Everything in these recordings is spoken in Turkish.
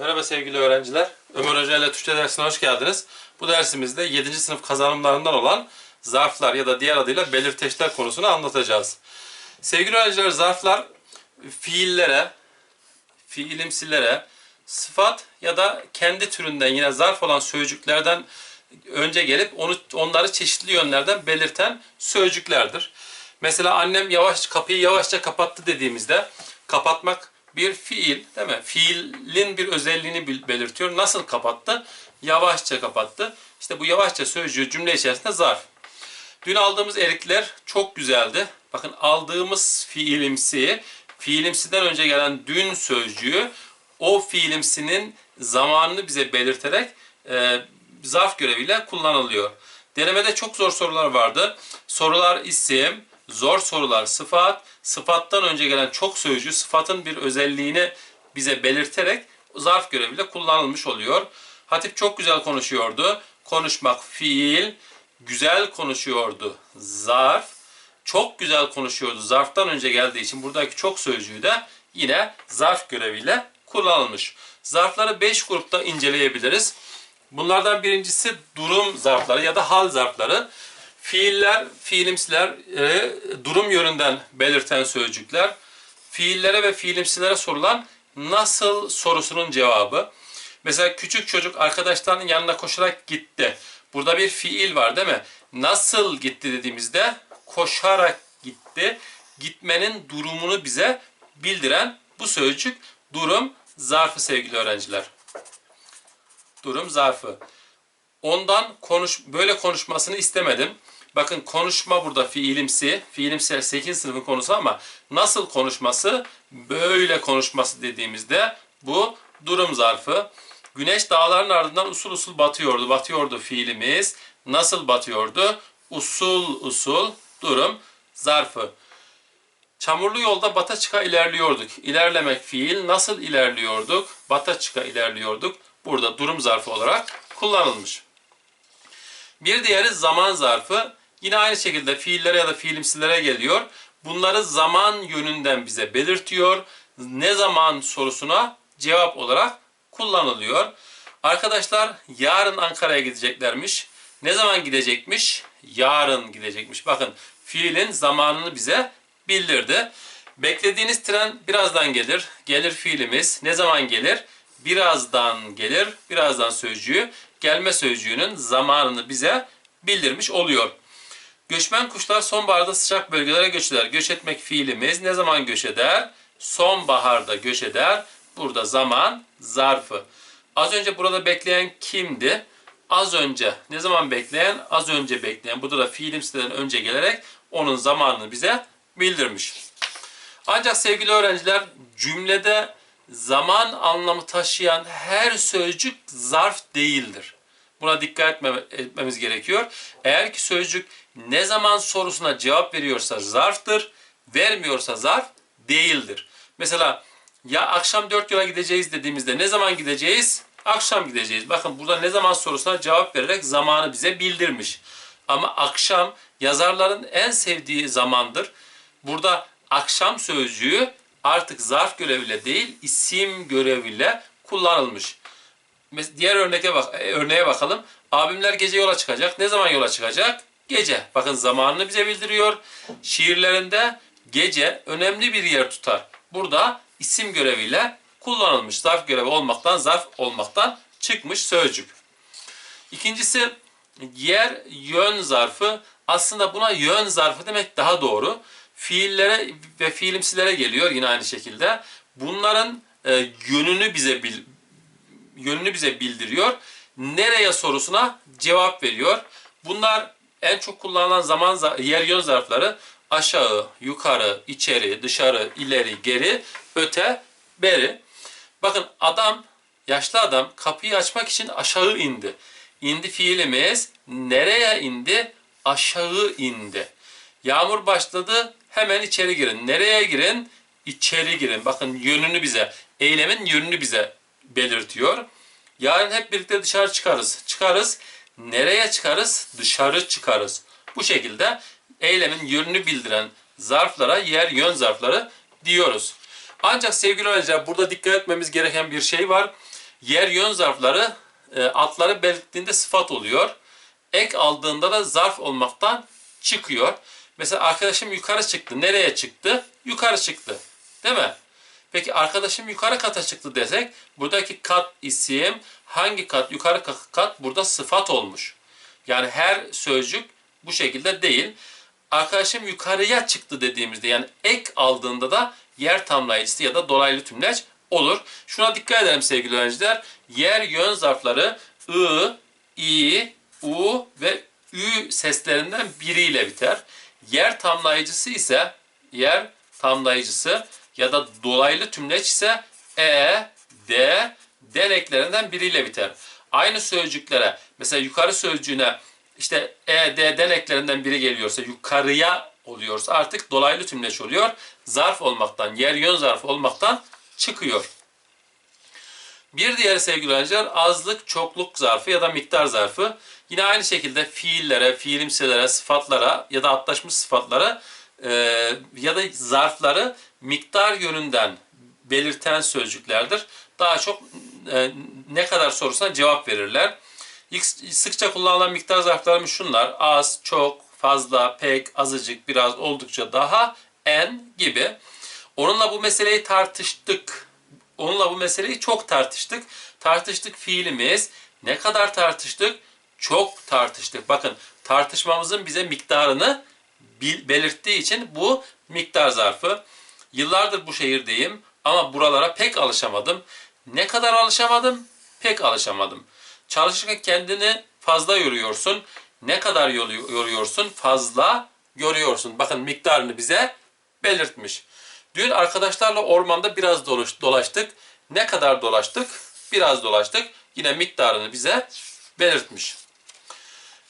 Merhaba sevgili öğrenciler. Ömer Hoca ile Türkçe dersine hoş geldiniz. Bu dersimizde 7. sınıf kazanımlarından olan zarflar ya da diğer adıyla belirteçler konusunu anlatacağız. Sevgili öğrenciler zarflar fiillere, fiilimsilere, sıfat ya da kendi türünden yine zarf olan sözcüklerden önce gelip onu onları çeşitli yönlerden belirten sözcüklerdir. Mesela annem yavaş kapıyı yavaşça kapattı dediğimizde kapatmak bir fiil değil mi? Fiilin bir özelliğini belirtiyor. Nasıl kapattı? Yavaşça kapattı. İşte bu yavaşça sözcüğü cümle içerisinde zarf. Dün aldığımız erikler çok güzeldi. Bakın aldığımız fiilimsi, fiilimsiden önce gelen dün sözcüğü o fiilimsinin zamanını bize belirterek e, zarf göreviyle kullanılıyor. Denemede çok zor sorular vardı. Sorular isim, zor sorular sıfat, sıfattan önce gelen çok sözcüğü sıfatın bir özelliğini bize belirterek zarf göreviyle kullanılmış oluyor. Hatip çok güzel konuşuyordu. Konuşmak fiil, güzel konuşuyordu zarf, çok güzel konuşuyordu zarftan önce geldiği için buradaki çok sözcüğü de yine zarf göreviyle kullanılmış. Zarfları 5 grupta inceleyebiliriz. Bunlardan birincisi durum zarfları ya da hal zarfları. Fiiller, fiilimsiler e, durum yönünden belirten sözcükler. Fiillere ve fiilimsilere sorulan nasıl sorusunun cevabı. Mesela küçük çocuk arkadaşlarının yanına koşarak gitti. Burada bir fiil var değil mi? Nasıl gitti dediğimizde koşarak gitti. Gitmenin durumunu bize bildiren bu sözcük durum zarfı sevgili öğrenciler. Durum zarfı. Ondan konuş böyle konuşmasını istemedim. Bakın konuşma burada fiilimsi. Fiilimsi 8 sınıfın konusu ama nasıl konuşması? Böyle konuşması dediğimizde bu durum zarfı. Güneş dağların ardından usul usul batıyordu. Batıyordu fiilimiz. Nasıl batıyordu? Usul usul durum zarfı. Çamurlu yolda bata çıka ilerliyorduk. İlerlemek fiil. Nasıl ilerliyorduk? Bata çıka ilerliyorduk. Burada durum zarfı olarak kullanılmış. Bir diğeri zaman zarfı. Yine aynı şekilde fiillere ya da fiilimsilere geliyor. Bunları zaman yönünden bize belirtiyor. Ne zaman sorusuna cevap olarak kullanılıyor. Arkadaşlar yarın Ankara'ya gideceklermiş. Ne zaman gidecekmiş? Yarın gidecekmiş. Bakın fiilin zamanını bize bildirdi. Beklediğiniz tren birazdan gelir. Gelir fiilimiz. Ne zaman gelir? Birazdan gelir. Birazdan sözcüğü gelme sözcüğünün zamanını bize bildirmiş oluyor. Göçmen kuşlar sonbaharda sıcak bölgelere göç eder. Göç etmek fiilimiz ne zaman göç eder? Sonbaharda göç eder. Burada zaman zarfı. Az önce burada bekleyen kimdi? Az önce. Ne zaman bekleyen? Az önce bekleyen. Burada da fiilimsiden önce gelerek onun zamanını bize bildirmiş. Ancak sevgili öğrenciler cümlede zaman anlamı taşıyan her sözcük zarf değildir. Buna dikkat etme- etmemiz gerekiyor. Eğer ki sözcük ne zaman sorusuna cevap veriyorsa zarftır, vermiyorsa zarf değildir. Mesela ya akşam dört yola gideceğiz dediğimizde ne zaman gideceğiz? Akşam gideceğiz. Bakın burada ne zaman sorusuna cevap vererek zamanı bize bildirmiş. Ama akşam yazarların en sevdiği zamandır. Burada akşam sözcüğü artık zarf göreviyle değil isim göreviyle kullanılmış. Diğer örneğe bak e, örneğe bakalım. Abimler gece yola çıkacak. Ne zaman yola çıkacak? Gece. Bakın zamanını bize bildiriyor. Şiirlerinde gece önemli bir yer tutar. Burada isim göreviyle kullanılmış. Zarf görevi olmaktan zarf olmaktan çıkmış sözcük. İkincisi yer yön zarfı. Aslında buna yön zarfı demek daha doğru. Fiillere ve fiilimsilere geliyor yine aynı şekilde. Bunların e, yönünü bize bil, yönünü bize bildiriyor. Nereye sorusuna cevap veriyor. Bunlar en çok kullanılan zaman za- yer yön zarfları aşağı, yukarı, içeri, dışarı, ileri, geri, öte, beri. Bakın adam, yaşlı adam kapıyı açmak için aşağı indi. İndi fiilimiz nereye indi? Aşağı indi. Yağmur başladı hemen içeri girin. Nereye girin? İçeri girin. Bakın yönünü bize, eylemin yönünü bize belirtiyor. Yarın hep birlikte dışarı çıkarız. Çıkarız. Nereye çıkarız? Dışarı çıkarız. Bu şekilde eylemin yönünü bildiren zarflara yer yön zarfları diyoruz. Ancak sevgili öğrenciler burada dikkat etmemiz gereken bir şey var. Yer yön zarfları e, atları belirttiğinde sıfat oluyor. Ek aldığında da zarf olmaktan çıkıyor. Mesela arkadaşım yukarı çıktı. Nereye çıktı? Yukarı çıktı. Değil mi? Peki arkadaşım yukarı kata çıktı desek buradaki kat isim hangi kat yukarı kat burada sıfat olmuş. Yani her sözcük bu şekilde değil. Arkadaşım yukarıya çıktı dediğimizde yani ek aldığında da yer tamlayıcısı ya da dolaylı tümleç olur. Şuna dikkat edelim sevgili öğrenciler. Yer yön zarfları ı, i, u ve ü seslerinden biriyle biter. Yer tamlayıcısı ise yer tamlayıcısı ya da dolaylı tümleç ise e, d, d eklerinden biriyle biter. Aynı sözcüklere mesela yukarı sözcüğüne işte e, d, d eklerinden biri geliyorsa yukarıya oluyorsa artık dolaylı tümleç oluyor. Zarf olmaktan, yer yön zarfı olmaktan çıkıyor. Bir diğeri sevgili öğrenciler azlık, çokluk zarfı ya da miktar zarfı. Yine aynı şekilde fiillere, fiilimselere, sıfatlara ya da atlaşmış sıfatlara e, ya da zarfları miktar yönünden belirten sözcüklerdir. Daha çok e, ne kadar sorusuna cevap verirler. İlk sıkça kullanılan miktar zarflarımız şunlar. Az, çok, fazla, pek, azıcık, biraz, oldukça, daha, en gibi. Onunla bu meseleyi tartıştık. Onunla bu meseleyi çok tartıştık. Tartıştık fiilimiz. Ne kadar tartıştık? Çok tartıştık. Bakın tartışmamızın bize miktarını belirttiği için bu miktar zarfı. Yıllardır bu şehirdeyim ama buralara pek alışamadım. Ne kadar alışamadım? Pek alışamadım. Çalışırken kendini fazla yoruyorsun. Ne kadar yoru- yoruyorsun? Fazla yoruyorsun. Bakın miktarını bize belirtmiş. Dün arkadaşlarla ormanda biraz dolaş- dolaştık. Ne kadar dolaştık? Biraz dolaştık. Yine miktarını bize belirtmiş.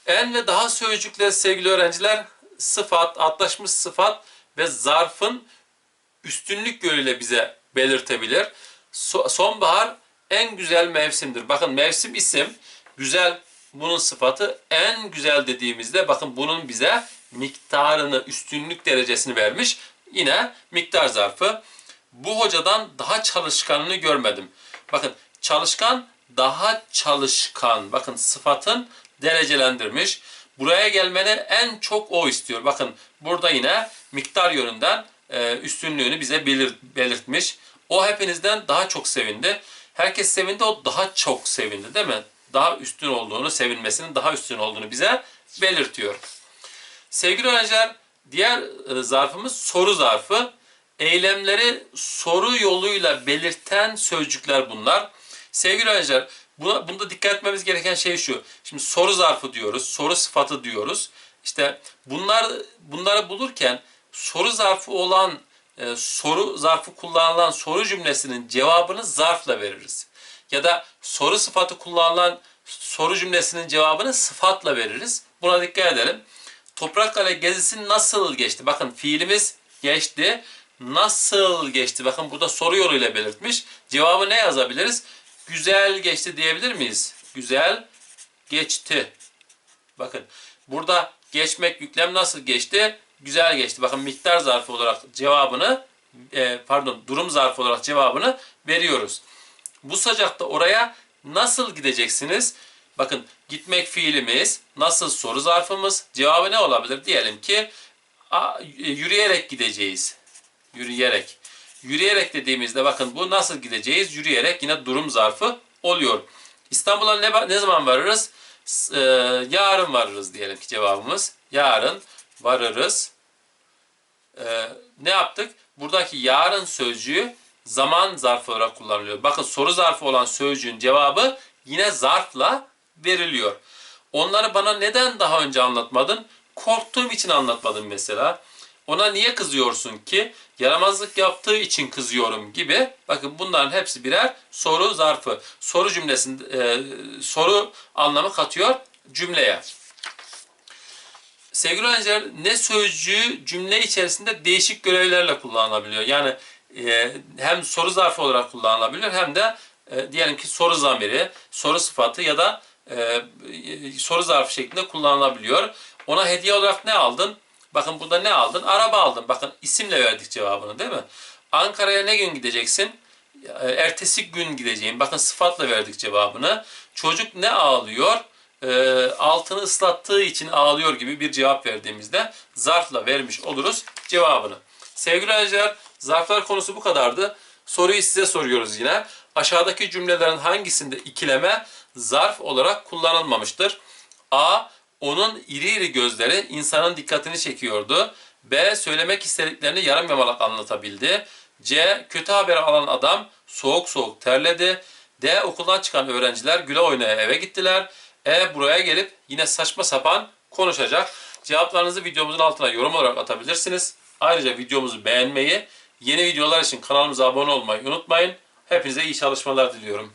En ve daha sözcükleri sevgili öğrenciler sıfat, atlaşmış sıfat ve zarfın üstünlük yönüyle bize belirtebilir. So- sonbahar en güzel mevsimdir. Bakın mevsim isim, güzel bunun sıfatı en güzel dediğimizde bakın bunun bize miktarını, üstünlük derecesini vermiş. Yine miktar zarfı. Bu hocadan daha çalışkanını görmedim. Bakın çalışkan daha çalışkan. Bakın sıfatın derecelendirmiş. Buraya gelmeni en çok o istiyor. Bakın burada yine miktar yönünden e, üstünlüğünü bize belir- belirtmiş. O hepinizden daha çok sevindi. Herkes sevindi, o daha çok sevindi değil mi? Daha üstün olduğunu, sevinmesinin daha üstün olduğunu bize belirtiyor. Sevgili öğrenciler, diğer e, zarfımız soru zarfı. Eylemleri soru yoluyla belirten sözcükler bunlar. Sevgili öğrenciler, buna, bunda dikkat etmemiz gereken şey şu. Şimdi soru zarfı diyoruz, soru sıfatı diyoruz. İşte bunlar bunları bulurken soru zarfı olan e, soru zarfı kullanılan soru cümlesinin cevabını zarfla veririz. Ya da soru sıfatı kullanılan soru cümlesinin cevabını sıfatla veririz. Buna dikkat edelim. Toprakkale gezisi nasıl geçti? Bakın fiilimiz geçti. Nasıl geçti? Bakın burada soru yoluyla belirtmiş. Cevabı ne yazabiliriz? Güzel geçti diyebilir miyiz? Güzel geçti. Bakın burada geçmek yüklem nasıl geçti? Güzel geçti. Bakın miktar zarfı olarak cevabını e, pardon durum zarfı olarak cevabını veriyoruz. Bu sıcakta oraya nasıl gideceksiniz? Bakın gitmek fiilimiz, nasıl soru zarfımız, cevabı ne olabilir? Diyelim ki a, yürüyerek gideceğiz. Yürüyerek. Yürüyerek dediğimizde bakın bu nasıl gideceğiz? Yürüyerek yine durum zarfı oluyor. İstanbul'a ne, ne zaman varırız? S- e, yarın varırız diyelim ki cevabımız. Yarın varırız. E, ne yaptık? Buradaki yarın sözcüğü zaman zarfı olarak kullanılıyor. Bakın soru zarfı olan sözcüğün cevabı yine zarfla veriliyor. Onları bana neden daha önce anlatmadın? Korktuğum için anlatmadım mesela. Ona niye kızıyorsun ki? Yaramazlık yaptığı için kızıyorum gibi. Bakın bunların hepsi birer soru zarfı. Soru cümlesinde e, soru anlamı katıyor cümleye. Sevgili öğrenciler ne sözcüğü cümle içerisinde değişik görevlerle kullanılabiliyor. Yani e, hem soru zarfı olarak kullanılabilir hem de e, diyelim ki soru zamiri, soru sıfatı ya da e, soru zarfı şeklinde kullanılabiliyor. Ona hediye olarak ne aldın? Bakın burada ne aldın? Araba aldın. Bakın isimle verdik cevabını değil mi? Ankara'ya ne gün gideceksin? e, ertesi gün gideceğim. Bakın sıfatla verdik cevabını. Çocuk ne ağlıyor? E, altını ıslattığı için ağlıyor gibi bir cevap verdiğimizde zarfla vermiş oluruz cevabını. Sevgili öğrenciler zarflar konusu bu kadardı. Soruyu size soruyoruz yine. Aşağıdaki cümlelerin hangisinde ikileme zarf olarak kullanılmamıştır? A. Onun iri iri gözleri insanın dikkatini çekiyordu. B. Söylemek istediklerini yarım yamalak anlatabildi. C. Kötü haber alan adam soğuk soğuk terledi. D. Okuldan çıkan öğrenciler güle oynaya eve gittiler. E. Buraya gelip yine saçma sapan konuşacak. Cevaplarınızı videomuzun altına yorum olarak atabilirsiniz. Ayrıca videomuzu beğenmeyi, yeni videolar için kanalımıza abone olmayı unutmayın. Hepinize iyi çalışmalar diliyorum.